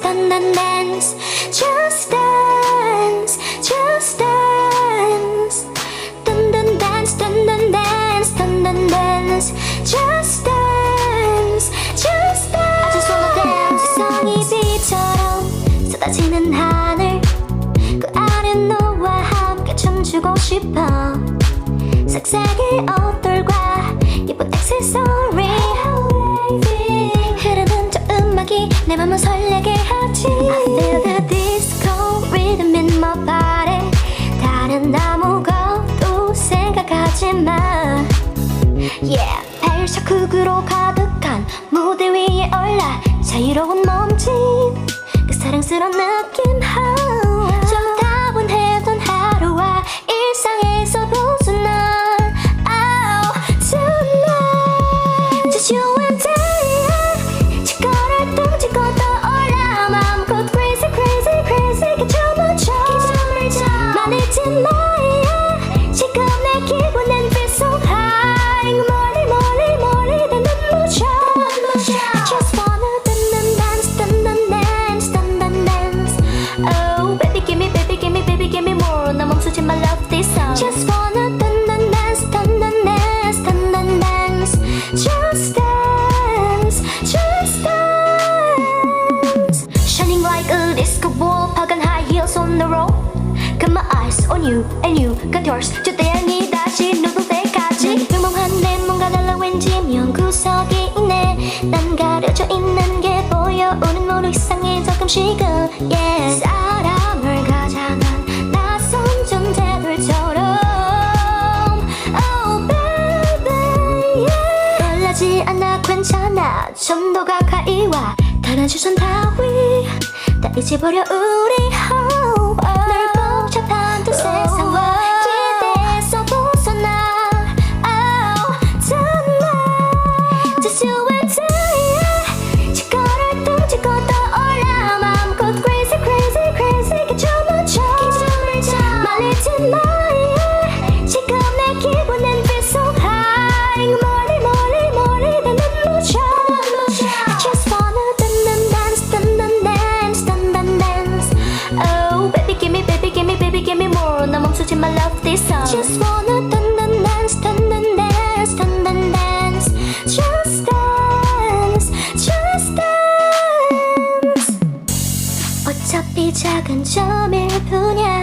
dance, dance, dance. Just dance, just dance. Dun dun dance, dun dun dance, dun dun dance. Just dance, just dance. I just wanna dance. 세상이 비처럼 쏟아지는 하늘. 그 아래 너와 함께 춤추고 싶어. 색색의 옷 내 맘을 설레게 하지. I feel the disco rhythm in my body. 다른 아무것도 생각하지 마. Yeah, 발자국으로 가득한 무대 위에 올라 자유로운 몸짓 그 사랑스러운 느낌 how disco ball 파간 high heels on the road. Got my eyes on you and you got yours. 저 태양이 다시 누들 때까지. 평범한 내 뭔가 달라 왠지 명구석이 있네. 난 가려져 있는 게 보여 우린 모두 이상해 조금씩은 yeah. 사람을 가장한 낯선 존재들처럼. Oh baby yeah. 놀라지 않아 괜찮아. 좀 더 가까이 와. 시선 따위 다 잊어버려 우리 姑娘。